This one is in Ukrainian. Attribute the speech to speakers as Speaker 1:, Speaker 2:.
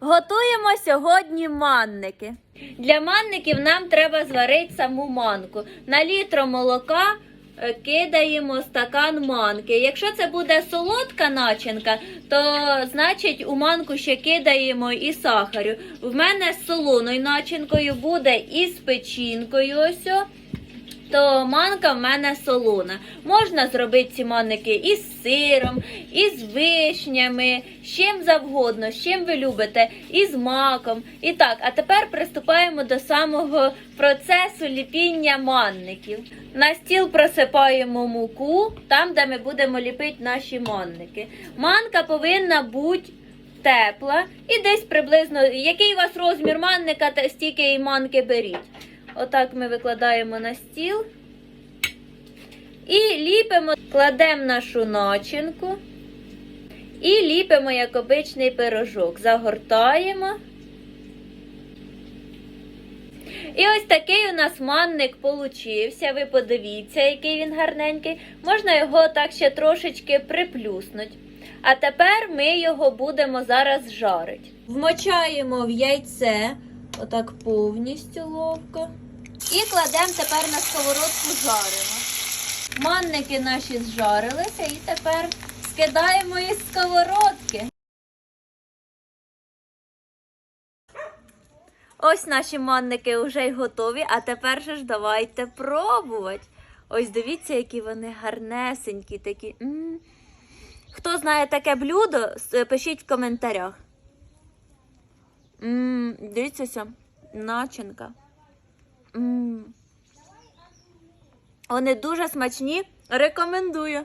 Speaker 1: Готуємо сьогодні манники. Для манників нам треба зварити саму манку. На літро молока е, кидаємо стакан манки. Якщо це буде солодка начинка, то значить у манку ще кидаємо і сахарю. В мене з солоною начинкою буде і з печінкою. Ось. То манка в мене солона. Можна зробити ці манники із сиром, із вишнями, з чим завгодно, з чим ви любите, із маком. І так, а тепер приступаємо до самого процесу ліпіння манників. На стіл просипаємо муку, там, де ми будемо ліпити наші манники. Манка повинна бути тепла і десь приблизно, який у вас розмір манника, стільки і манки беріть. Отак ми викладаємо на стіл. І ліпимо, кладемо нашу начинку. І ліпимо як обичний пирожок. Загортаємо. І ось такий у нас манник получився. Ви подивіться, який він гарненький. Можна його так ще трошечки приплюснути. А тепер ми його будемо зараз жарити. Вмочаємо в яйце, отак повністю ловко. І кладемо тепер на сковородку жаримо. Манники наші зжарилися і тепер скидаємо із сковородки. Ось наші манники вже й готові, а тепер же ж давайте пробувати. Ось дивіться, які вони гарнесенькі такі. М. Хто знає таке блюдо, пишіть в коментарях. М, Дивіться, начинка. М. Вони дуже смачні. Рекомендую.